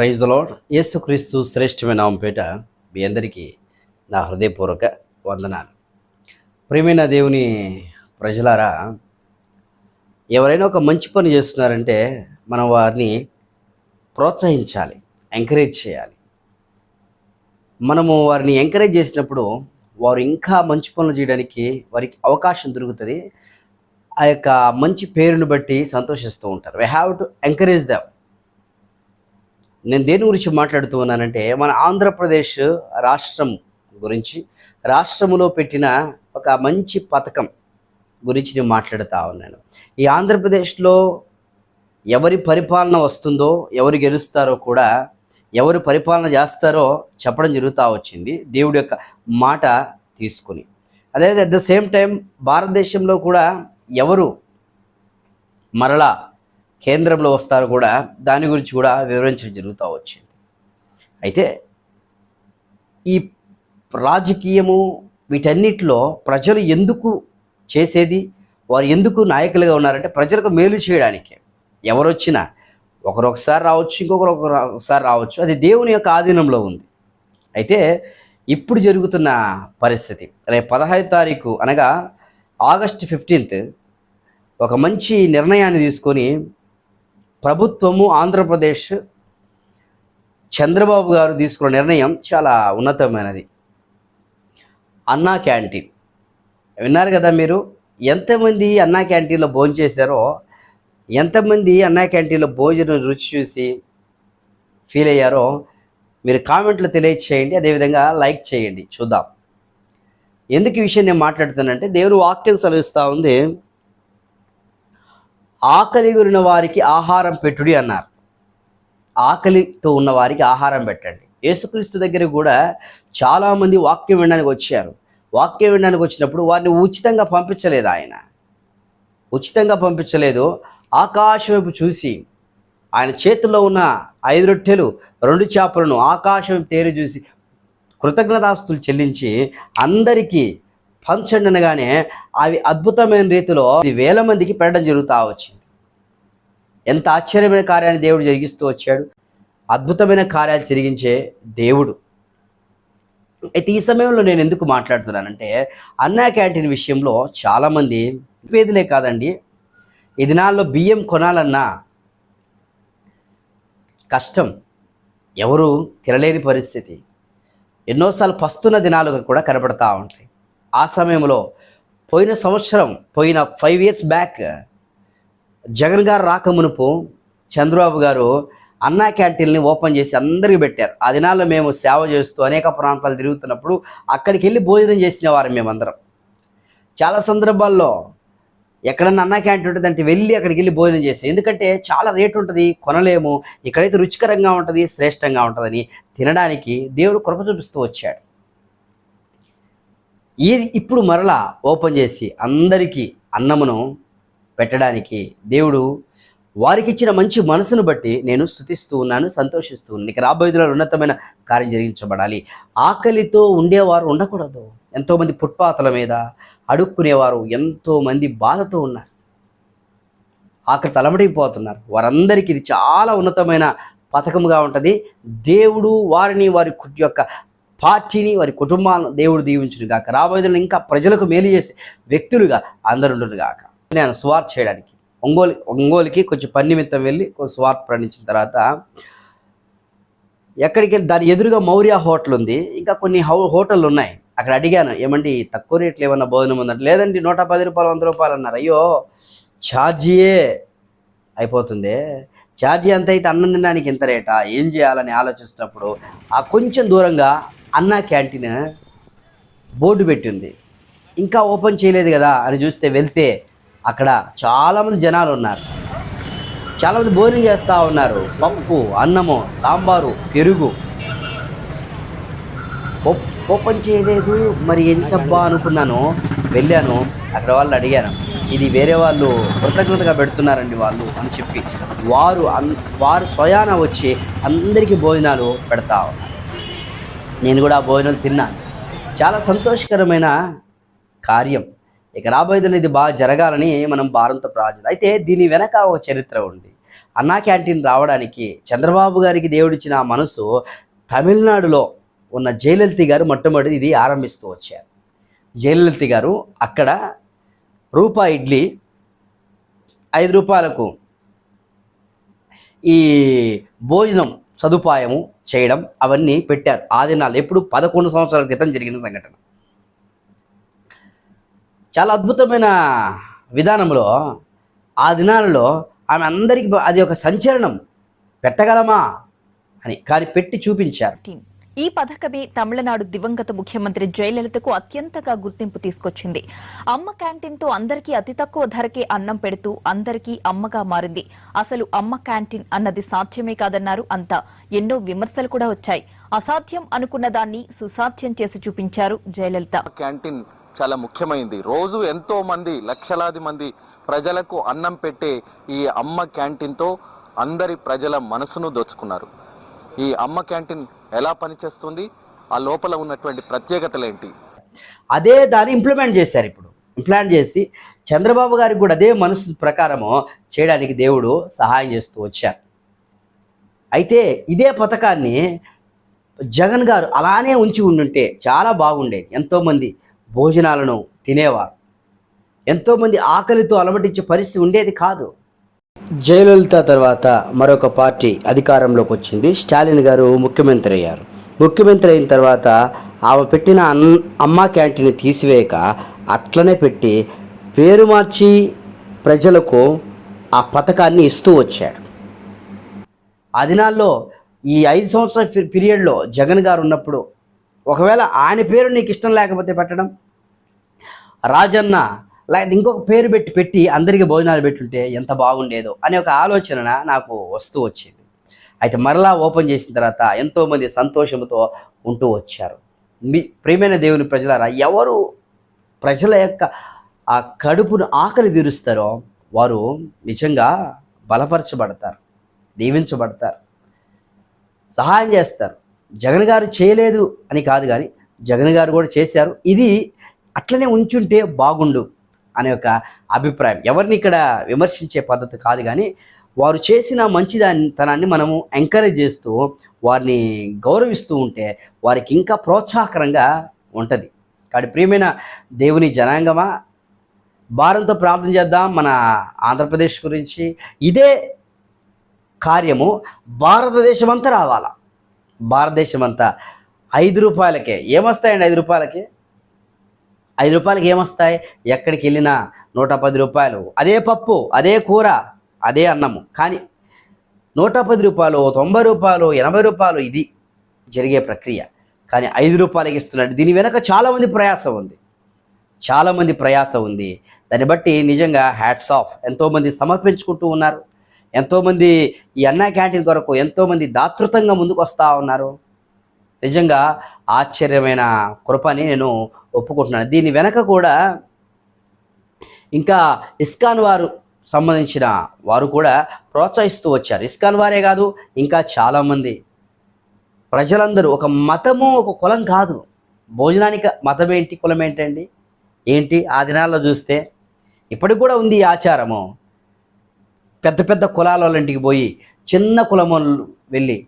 Praise lord. యేసుక్రీస్తు శ్రేష్టమైన నామంపేట మీ అందరికీ నా హృదయపూర్వక వందనాలు. ప్రేమైన దేవుని ప్రజలారా ఎవరైనా ఒక మంచి పని చేస్తున్నారంటే మనం వారిని ప్రోత్సహించాలి ఎంకరేజ్ చేయాలి. మనము వారిని ఎంకరేజ్ చేసినప్పుడు వారు ఇంకా మంచి పనులు చేయడానికి వారికి అవకాశం దొరుకుతుంది. ఆ యొక్క మంచి పేరుని బట్టి సంతోషిస్తూ ఉంటారు. We have to encourage them నేను దేని గురించి మాట్లాడుతూ ఉన్నానంటే మన ఆంధ్రప్రదేశ్ రాష్ట్రం గురించి రాష్ట్రంలో పెట్టిన ఒక మంచి పథకం గురించి నేను మాట్లాడుతూ ఉన్నాను. ఈ ఆంధ్రప్రదేశ్లో ఎవరి పరిపాలన వస్తుందో ఎవరు గెలుస్తారో కూడా ఎవరు పరిపాలన చేస్తారో చెప్పడం జరుగుతూ వచ్చింది. దేవుడి యొక్క మాట తీసుకుని. అదే అట్ ద సేమ్ టైం భారతదేశంలో కూడా ఎవరు మరలా కేంద్రంలో వస్తారు కూడా దాని గురించి కూడా వివరించడం జరుగుతూ వచ్చింది. అయితే ఈ రాజకీయము వీటన్నిటిలో ప్రజలు ఎందుకు చేసేది వారు ఎందుకు నాయకులుగా ఉన్నారంటే ప్రజలకు మేలు చేయడానికి. ఎవరు ఒకరొకసారి రావచ్చు ఇంకొకరు ఒకసారి రావచ్చు అది దేవుని యొక్క ఆధీనంలో ఉంది. అయితే ఇప్పుడు జరుగుతున్న పరిస్థితి రేపు పదహైదు తారీఖు అనగా ఆగస్ట్ ఫిఫ్టీన్త్ ఒక మంచి నిర్ణయాన్ని తీసుకొని ప్రభుత్వము ఆంధ్రప్రదేశ్ చంద్రబాబు గారు తీసుకున్న నిర్ణయం చాలా ఉన్నతమైనది. అన్నా క్యాంటీన్. విన్నారు కదా మీరు? ఎంతమంది అన్నా క్యాంటీన్లో భోజనం చేశారో ఎంతమంది అన్నా క్యాంటీన్లో భోజనం రుచి చూసి ఫీల్ అయ్యారో మీరు కామెంట్లో తెలియచేయండి అదేవిధంగా లైక్ చేయండి. చూద్దాం. ఎందుకు ఈ విషయం నేను మాట్లాడుతానంటే దేవుడు వాక్యం సెలవిస్తూ ఉంది. ఆకలి గురిన వారికి ఆహారం పెట్టుడి అన్నారు. ఆకలితో ఉన్న వారికి ఆహారం పెట్టండి. యేసుక్రీస్తు దగ్గర కూడా చాలామంది వాక్యం వినడానికి వచ్చారు. వాక్యం వినడానికి వచ్చినప్పుడు వారిని ఉచితంగా పంపించలేదు ఆయన. ఉచితంగా పంపించలేదు. ఆకాశం వైపు చూసి ఆయన చేతిలో ఉన్న ఐదు రొట్టెలు రెండు చేపలను ఆకాశం తేరి చూసి కృతజ్ఞతాస్తులు చెల్లించి అందరికీ పంచండి అనగానే అవి అద్భుతమైన రీతిలో ఇది వేల మందికి పెట్టడం జరుగుతూ వచ్చింది. ఎంత ఆశ్చర్యమైన కార్యాన్ని దేవుడు జరిగిస్తూ వచ్చాడు. అద్భుతమైన కార్యాలు జరిగించే దేవుడు. అయితే ఈ సమయంలో నేను ఎందుకు మాట్లాడుతున్నానంటే అన్నా క్యాంటీన్ విషయంలో చాలామంది పేదలే కాదండి. ఈ దినాల్లో బియ్యం కొనాలన్నా కష్టం. ఎవరు తినలేని పరిస్థితి. ఎన్నోసార్లు పస్తున్న దినాలుగా కూడా కనపడతా ఉంటాయి. ఆ సమయంలో పోయిన సంవత్సరం పోయిన ఫైవ్ ఇయర్స్ బ్యాక్ జగన్ గారు రాకమునుపు చంద్రబాబు గారు అన్నా క్యాంటీన్ని ఓపెన్ చేసి అందరికీ పెట్టారు. ఆ దినాల్లో మేము సేవ చేస్తూ అనేక ప్రాంతాలు తిరుగుతున్నప్పుడు అక్కడికి వెళ్ళి భోజనం చేసిన వారు మేమందరం. చాలా సందర్భాల్లో ఎక్కడన్నా అన్నా క్యాంటీన్ ఉంటుంది అంటే వెళ్ళి అక్కడికి వెళ్ళి భోజనం చేసి ఎందుకంటే చాలా రేటు ఉంటుంది కొనలేము ఇక్కడైతే రుచికరంగా ఉంటుంది శ్రేష్టంగా ఉంటుందని తినడానికి దేవుడు కృప చూపిస్తూ వచ్చాడు. ఈ ఇప్పుడు మరలా ఓపెన్ చేసి అందరికీ అన్నమును పెట్టడానికి దేవుడు వారికి ఇచ్చిన మంచి మనసును బట్టి నేను స్థుతిస్తూ ఉన్నాను సంతోషిస్తూ ఉన్నాను. ఇక రాబోయేదిలో ఉన్నతమైన కార్యం జరిగించబడాలి. ఆకలితో ఉండేవారు ఉండకూడదు. ఎంతోమంది ఫుట్పాత్ల మీద అడుక్కునేవారు ఎంతోమంది బాధతో ఉన్నారు. ఆకలి తలమడిపోతున్నారు వారందరికీ ఇది చాలా ఉన్నతమైన పథకముగా ఉంటుంది. దేవుడు వారిని వారి యొక్క పార్టీని వారి కుటుంబాలను దేవుడు దీవించును గాక. రాబోయే ఇంకా ప్రజలకు మేలు చేసే వ్యక్తులుగా అందరుండును గాక. నేను స్వార్థ చేయడానికి ఒంగోలు ఒంగోలుకి కొంచెం పని నిమిత్తం వెళ్ళి కొంచెం స్వార్థ ప్రయాణించిన తర్వాత ఎక్కడికి దాని ఎదురుగా మౌర్య హోటల్ ఉంది. ఇంకా కొన్ని హౌ హోటళ్ళు ఉన్నాయి. అక్కడ అడిగాను ఏమండి తక్కువ రేట్లు ఏమన్నా భోజనం ఉందంటే లేదండి నూట పది రూపాయలు వంద రూపాయలు అన్నారు. అయ్యో ఛార్జీయే అయిపోతుంది. ఛార్జీ ఎంత అయితే అన్నం తినడానికి ఎంత రేటా? ఏం చేయాలని ఆలోచిస్తున్నప్పుడు ఆ కొంచెం దూరంగా అన్నా క్యాంటీన్ బోర్డు పెట్టింది. ఇంకా ఓపెన్ చేయలేదు కదా అని చూస్తే వెళ్తే అక్కడ చాలామంది జనాలు ఉన్నారు. చాలామంది భోజనం చేస్తూ ఉన్నారు. పప్పు అన్నము సాంబారు పెరుగు. ఓప్- ఓపెన్ చేయలేదు. మరి ఎంతబ్బా అనుకున్నాను. వెళ్ళాను. అక్కడ వాళ్ళు అడిగాను. ఇది వేరే వాళ్ళు కృతజ్ఞతగా పెడుతున్నారండి వాళ్ళు అని చెప్పి. వారు అన్ వారు స్వయాన వచ్చి అందరికీ భోజనాలు పెడతా ఉన్నారు. నేను కూడా ఆ భోజనాలు తిన్నాను చాలా సంతోషకరమైన కార్యం. ఇక రాబోయేది ఇది బాగా జరగాలని మనం భారంతో ప్రార్థన అయితే దీని వెనక ఒక చరిత్ర ఉంది. అన్నా క్యాంటీన్ రావడానికి చంద్రబాబు గారికి దేవుడిచ్చిన ఆ మనసు తమిళనాడులో ఉన్న జయలలిత గారు మొట్టమొదటి ఇది ఆరంభిస్తూ వచ్చారు. జయలలిత గారు అక్కడ రూపా ఇడ్లీ ఐదు రూపాయలకు ఈ భోజనం సదుపాయము చేయడం అవన్నీ పెట్టారు. ఆ దినాలు ఎప్పుడు పదకొండు సంవత్సరాల క్రితం జరిగిన సంఘటన. చాలా అద్భుతమైన విధానంలో ఆ దినాలలో ఆమె అందరికీ అది ఒక సంచలనం. పెట్టగలమా అని కానీ పెట్టి చూపించారు. ఈ పథకమే తమిళనాడు దివంగత ముఖ్యమంత్రి జయలలితకు అత్యంతగా గుర్తింపు తీసుకొచ్చింది. అమ్మ క్యాంటీన్తో అందరికీ అతి తక్కువ ధరకే అన్నం పెడుతూ అందరికీ అమ్మగా మారింది. అసలు అమ్మ క్యాంటీన్ అన్నది సాధ్యమే కాదన్నారు అంతా. ఎన్నో విమర్శలు కూడా వచ్చాయి. అసాధ్యం అనుకున్న దాన్ని సుసాధ్యం చేసి చూపించారు జయలలిత. క్యాంటీన్ చాలా ముఖ్యమైంది. రోజు ఎంతో మంది లక్షలాది మంది ప్రజలకు అన్నం పెట్టే ఈ అమ్మ క్యాంటీన్తో అందరి ప్రజల మనసును దోచుకున్నారు. ఈ అమ్మ క్యాంటీన్ ఎలా పనిచేస్తుంది? ఆ లోపల ఉన్నటువంటి ప్రత్యేకతలు ఏంటి? అదే దాన్ని ఇంప్లిమెంట్ చేశారు ఇప్పుడు. ఇంప్లాంట్ చేసి చంద్రబాబు గారికి కూడా అదే మనసు ప్రకారము చేయడానికి దేవుడు సహాయం చేస్తూ వచ్చారు. అయితే ఇదే పథకాన్ని జగన్ గారు అలానే ఉంచి ఉండుంటే చాలా బాగుండేది. ఎంతోమంది భోజనాలను తినేవారు. ఎంతోమంది ఆకలితో అలమటించే పరిస్థితి ఉండేది కాదు. జయలలిత తర్వాత మరొక పార్టీ అధికారంలోకి వచ్చింది. స్టాలిన్ గారు ముఖ్యమంత్రి అయ్యారు. ముఖ్యమంత్రి అయిన తర్వాత ఆమె పెట్టిన అన్ అమ్మ క్యాంటీన్ తీసివేయక అట్లనే పెట్టి పేరు మార్చి ప్రజలకు ఆ పథకాన్ని ఇస్తూ వచ్చాడు అదినాల్లో ఈ ఐదు సంవత్సరాల పీరియడ్లో జగన్ గారు ఉన్నప్పుడు ఒకవేళ ఆయన పేరు నీకు ఇష్టం లేకపోతే పెట్టడం? రాజన్న లేకపోతే ఇంకొక పేరు పెట్టి పెట్టి అందరికీ భోజనాలు పెట్టుంటే ఎంత బాగుండేదో అనే ఒక ఆలోచన నాకు వస్తూ వచ్చింది. అయితే మరలా ఓపెన్ చేసిన తర్వాత ఎంతోమంది సంతోషంతో ఉంటూ వచ్చారు. మీ ప్రేమైన దేవుని ప్రజలారా ఎవరు ప్రజల యొక్క ఆ కడుపును ఆకలి తీరుస్తారో వారు నిజంగా బలపరచబడతారు దీవించబడతారు సహాయం చేస్తారు. జగన్ గారు చేయలేదు అని కాదు కానీ జగన్ గారు కూడా చేశారు. ఇది అట్లనే ఉంచుంటే బాగుండు. అనే ఒక అభిప్రాయం. ఎవరిని ఇక్కడ విమర్శించే పద్ధతి కాదు కానీ వారు చేసిన మంచిదానితనాన్ని మనము ఎంకరేజ్ చేస్తూ వారిని గౌరవిస్తూ ఉంటే వారికి ఇంకా ప్రోత్సాహకరంగా ఉంటుంది. కాబట్టి ప్రియమైన దేవుని జనాంగమా భారంతో ప్రార్థన చేద్దాం. మన ఆంధ్రప్రదేశ్ గురించి ఇదే కార్యము భారతదేశం అంతా రావాలా? భారతదేశం అంతా ఐదు రూపాయలకే. ఏమొస్తాయండి ఐదు రూపాయలకి? ఐదు రూపాయలకి ఏమొస్తాయి? ఎక్కడికి వెళ్ళినా నూట పది రూపాయలు. అదే పప్పు అదే కూర అదే అన్నము. కానీ నూట పది రూపాయలు తొంభై రూపాయలు ఎనభై రూపాయలు ఇది జరిగే ప్రక్రియ. కానీ ఐదు రూపాయలకి ఇస్తున్నాడు దీని వెనక చాలామంది ప్రయాసం ఉంది. చాలామంది ప్రయాస ఉంది. దాన్ని బట్టి నిజంగా హ్యాట్స్ ఆఫ్ ఎంతోమంది సమర్పించుకుంటూ ఉన్నారు. ఎంతోమంది ఈ అన్నా క్యాంటీన్ కొరకు ఎంతోమంది దాతృతంగా ముందుకు వస్తూ ఉన్నారు. నిజంగా ఆశ్చర్యమైన కృపని నేను ఒప్పుకుంటున్నాను. దీని వెనక కూడా ఇంకా ఇస్కాన్ వారు సంబంధించిన వారు కూడా ప్రోత్సహిస్తూ వచ్చారు. ఇస్కాన్ వారే కాదు ఇంకా చాలామంది. ప్రజలందరూ ఒక మతము ఒక కులం కాదు. భోజనానికి మతం ఏంటి కులం ఏంటండి? ఏంటి? ఆ దినాల్లో చూస్తే ఇప్పటికి కూడా ఉంది ఈ ఆచారము. పెద్ద పెద్ద కులాల వాళ్ళ ఇంటికి పోయి చిన్న కులములు వెళ్ళి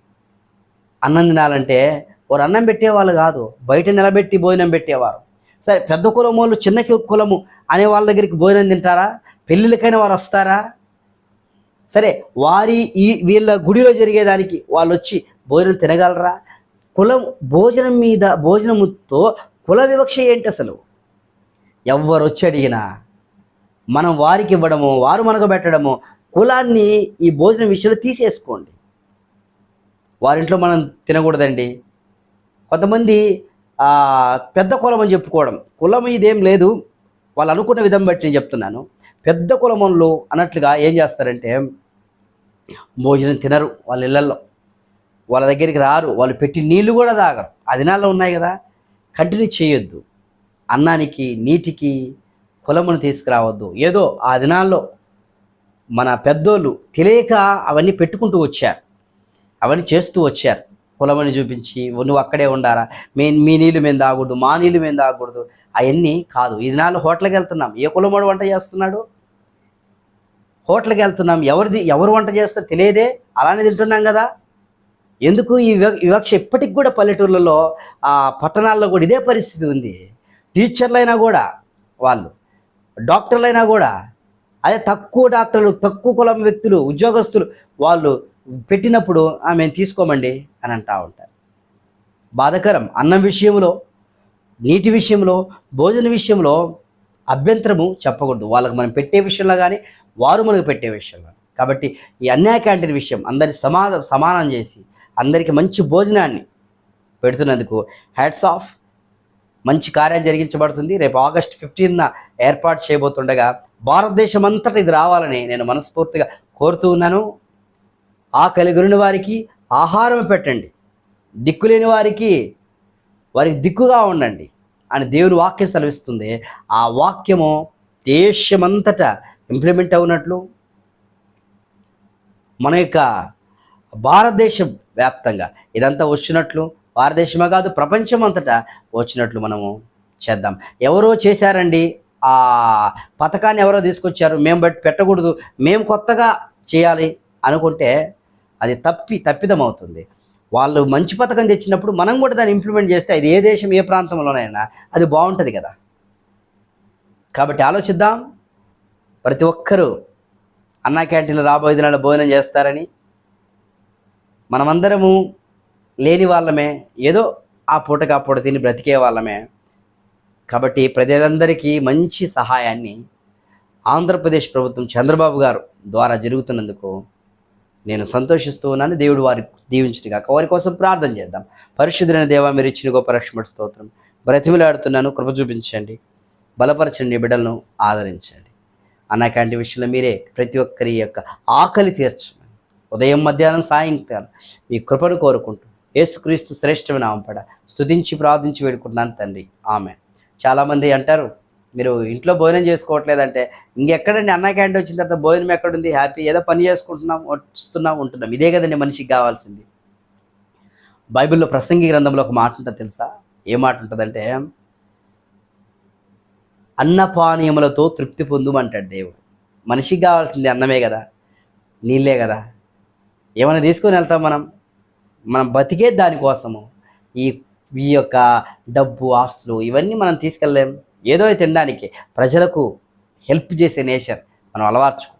అన్నం తినాలంటే వారు అన్నం పెట్టేవాళ్ళు కాదు బయట నిలబెట్టి భోజనం పెట్టేవారు. సరే పెద్ద కులం వాళ్ళు చిన్న కులము అనే వాళ్ళ దగ్గరికి భోజనం తింటారా? పెళ్ళిళ్ళకైనా వారు వస్తారా? సరే వారి ఈ వీళ్ళ గుడిలో జరిగేదానికి వాళ్ళు వచ్చి భోజనం తినగలరా? కులం భోజనం మీద భోజనముతో కుల వివక్ష ఏంటి అసలు? ఎవరు వచ్చి అడిగినా మనం వారికి ఇవ్వడము వారు మనకు పెట్టడము కులాన్ని ఈ భోజనం విషయంలో తీసేసుకోండి. వారింట్లో మనం తినకూడదండి. కొంతమంది పెద్ద కులం అని చెప్పుకోవడం. కులం ఇదేం లేదు. వాళ్ళు అనుకున్న విధం బట్టి నేను చెప్తున్నాను. పెద్ద కులమంలో అన్నట్లుగా ఏం చేస్తారంటే భోజనం తినరు వాళ్ళ ఇళ్ళల్లో వాళ్ళ దగ్గరికి రారు. వాళ్ళు పెట్టి నీళ్ళు కూడా తాగరు. ఆ దినాల్లో ఉన్నాయి కదా. కంటిన్యూ చేయొద్దు. అన్నానికి నీటికి కులమును తీసుకురావద్దు. ఏదో ఆ దినాల్లో మన పెద్దోళ్ళు తెలియక అవన్నీ పెట్టుకుంటూ వచ్చారు. అవన్నీ చేస్తూ వచ్చారు. కులమని చూపించి నువ్వు అక్కడే ఉండారా మీ మీ నీళ్ళు మేము తాగకూడదు మా నీళ్ళు మేము తాగకూడదు. అవన్నీ కాదు. ఇది నాలుగు హోటల్కి వెళ్తున్నాం. ఏ కులమోడు వంట చేస్తున్నాడు? హోటల్కి వెళ్తున్నాం. ఎవరిది ఎవరు వంట చేస్తారో తెలియదే? అలానే తింటున్నాం కదా. ఎందుకు? ఈ వివక్ష ఇప్పటికి కూడా పల్లెటూర్లలో ఆ పట్టణాల్లో కూడా ఇదే పరిస్థితి ఉంది. టీచర్లైనా కూడా వాళ్ళు డాక్టర్లైనా కూడా అదే తక్కువ డాక్టర్లు తక్కువ కులం వ్యక్తులు ఉద్యోగస్తులు వాళ్ళు పెట్టినప్పుడు "ఆ, మేము తీసుకోమండి అని అంటా ఉంటారు. బాధకరం. అన్నం విషయంలో నీటి విషయంలో భోజన విషయంలో అభ్యంతరము చెప్పకూడదు. వాళ్ళకి మనం పెట్టే విషయంలో కానీ వారు మనకు పెట్టే విషయంలో కాబట్టి ఈ అన్యాయ క్యాంటీన్ విషయం అందరి సమాన సమానం చేసి అందరికీ మంచి భోజనాన్ని పెడుతున్నందుకు హ్యాట్స్ ఆఫ్. మంచి కార్యం జరిగించబడుతుంది. రేపు ఆగస్ట్ ఫిఫ్టీన్న ఏర్పాటు చేయబోతుండగా భారతదేశం అంతటా ఇది రావాలని నేను మనస్ఫూర్తిగా కోరుతూ ఉన్నాను. ఆకలి గురిన వారికి ఆహారం పెట్టండి. దిక్కులేని వారికి వారికి దిక్కుగా ఉండండి అని దేవుని వాక్యం సెలవిస్తుంది. ఆ వాక్యము దేశమంతటా ఇంప్లిమెంట్ అవునట్లు మన యొక్క భారతదేశం వ్యాప్తంగా ఇదంతా వచ్చినట్లు భారతదేశమే కాదు ప్రపంచం అంతటా వచ్చినట్లు మనము చేద్దాం. ఎవరో చేశారండి ఆ పథకాన్ని ఎవరో తీసుకొచ్చారు మేము బట్టి పెట్టకూడదు మేము కొత్తగా చేయాలి అనుకుంటే అది తప్పి తప్పిదమవుతుంది. వాళ్ళు మంచి పథకం తెచ్చినప్పుడు మనం కూడా దాన్ని ఇంప్లిమెంట్ చేస్తే అది ఏ దేశం ఏ ప్రాంతంలోనైనా అది బాగుంటుంది కదా. కాబట్టి ఆలోచిద్దాం. ప్రతి ఒక్కరూ అన్నా క్యాంటీన్లో రాబోయే దినాల్లో భోజనం చేస్తారని మనమందరము లేని వాళ్ళమే ఏదో ఆ పూటకి ఆ పూట తిని బ్రతికే వాళ్ళమే. కాబట్టి ప్రజలందరికీ మంచి సహాయాన్ని ఆంధ్రప్రదేశ్ ప్రభుత్వం చంద్రబాబు గారు ద్వారా జరుగుతున్నందుకు నేను సంతోషిస్తూ ఉన్నాను. దేవుడు వారి దీవించిన కాక వారి కోసం ప్రార్థన చేద్దాం. పరిశుద్ధులైన దేవా మీరు ఇచ్చిన గొప్ప రక్షణ స్తోత్రం. బ్రతిమిలాడుతున్నాను. కృప చూపించండి. బలపరచండి. బిడ్డలను ఆదరించండి. అన్నకాంటి విషయంలో మీరే ప్రతి ఒక్కరి యొక్క ఆకలి తీర్చమని. ఉదయం మధ్యాహ్నం సాయంకాలం మీ కృపను కోరుకుంటూ యేసుక్రీస్తు శ్రేష్టమైన ఆంపడ స్తుతించి ప్రార్థించి వేడుకుంటున్నాను తండ్రి. ఆమె చాలామంది అంటారు మీరు ఇంట్లో భోజనం చేసుకోవట్లేదంటే ఇంకెక్కడండి? అన్న క్యాంటీన్ వచ్చిన తర్వాత భోజనం ఎక్కడుంది? హ్యాపీ? ఏదో పని చేసుకుంటున్నాం వస్తున్నాం ఉంటున్నాం. ఇదే కదండి మనిషికి కావాల్సింది. బైబిల్లో ప్రసంగి గ్రంథంలో ఒక మాట ఉంటుంది తెలుసా? ఏ మాట ఉంటుందంటే అన్నపానీయములతో తృప్తి పొందుమంటాడు దేవుడు. మనిషికి కావాల్సింది అన్నమే కదా నీళ్ళే కదా. ఏమైనా తీసుకొని వెళ్తాం మనం? మనం బతికే దానికోసము. ఈ ఈ యొక్క డబ్బు ఆస్తులు ఇవన్నీ మనం తీసుకెళ్ళలేం. ఏదో తినడానికి ప్రజలకు హెల్ప్ చేసే నేచర్ మనం అలవర్చుకో